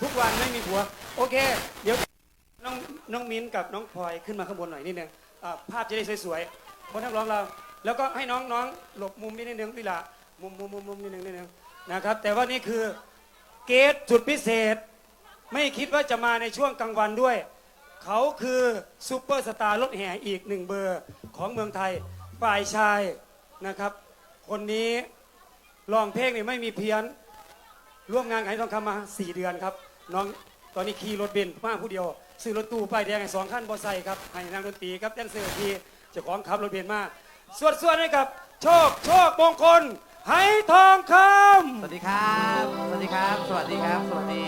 ทุกวันไม่มีผัว โอเค เดี๋ยวน้องน้องมิ้นกับน้องพลอยขึ้นมาข้างบนหน่อยนิดนึงอ่าภาพจะได้สวยๆคนนักร้องเรา แล้วก็ให้น้องน้องหลบมุมนิดนึงพี่ละมุมมุมมุมมุมนิดนึงนิดนึงนะครับ แต่ว่านี่คือเกสจุดพิเศษ ไม่คิดว่าจะมาในช่วงกลางวันด้วย เขาคือซูเปอร์สตาร์รถแห่อีกหนึ่งเบอร์ของเมืองไทยฝ่ายชายนะครับ คนนี้ร้องเพลงนี่ไม่มีเพี้ยน ร่วมงานกับไอ้ทองคำมา 4 เดือนครับ น้องตอนนี้ขี่รถเบนซ์มาผู้เดียว ซื้อรถตู้ป้ายแดงให้สองขั้นบอไซค์ครับให้นางดนตรีครับแดนเซอร์ทีเจ้าของขับรถเบนซ์มาสวดสวดให้กับโชคโชคมงคลให้ทองคสวัสดีครับ สวัสดีครับ สวัสดีครับ สวัสดี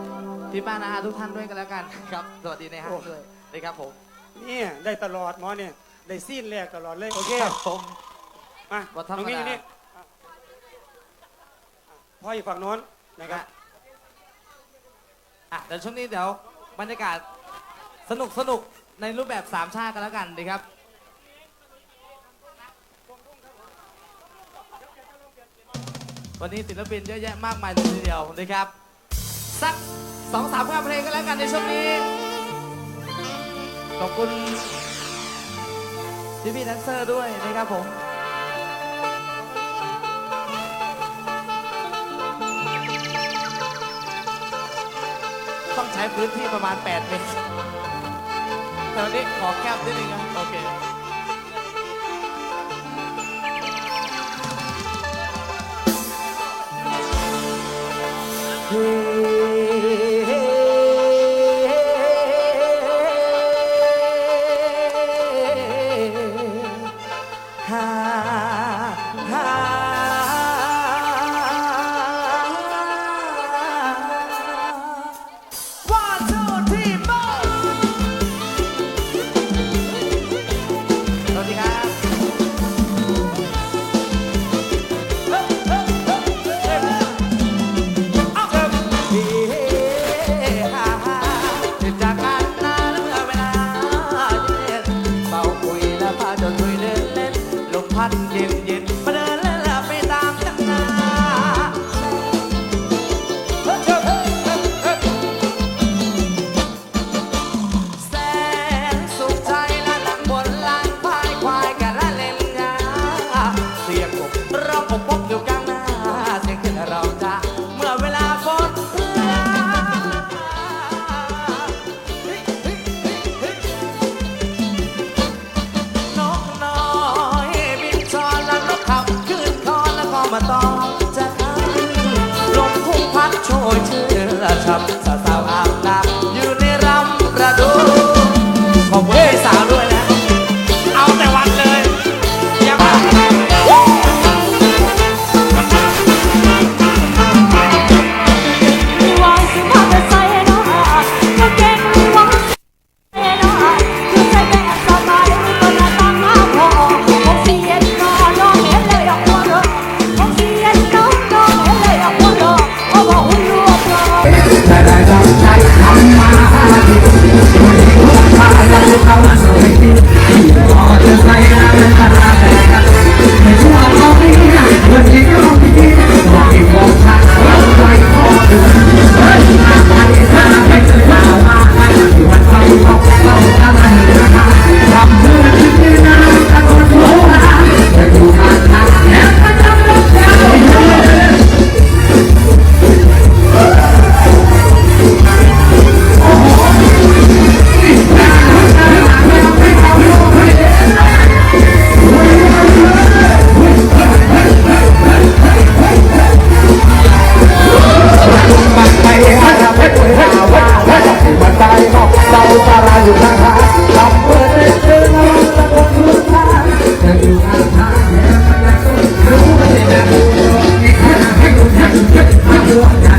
ำพี่ป้านาอาทุกท่านด้วยกันแล้วกันครับ สวัสดีในห้างด้วยนะครับผมเนี่ยได้ตลอดหมอเนี่ยได้ซีนแรกตลอดเลยโอเค ครับผม มาวัดธรรมตรงนี้ดานี่อะพ่ออยู่ฝั่งโน้น นะครับอะเดี๋ยวช่วงนี้เดี๋ยวบรรยากาศสนุกสนุกในรูปแบบสามชาติกันแล้วกันดีครับวันนี้ศิลปินเยอะแยะมากมายเลยทีเดียวนะครับ สักสองสามงานเพลงกันแล้วกันในช่วงนี้ขอบคุณพี่พี่แดนเซอร์ด้วยนะครับผม ช้พื้นที่ประมาณ8เมตรแต่วันนี้ขอแคบนิดนึงนะโอเคฮ่ ลม มาตองจะขันลมพุ่งพัดโชยเชื่น 그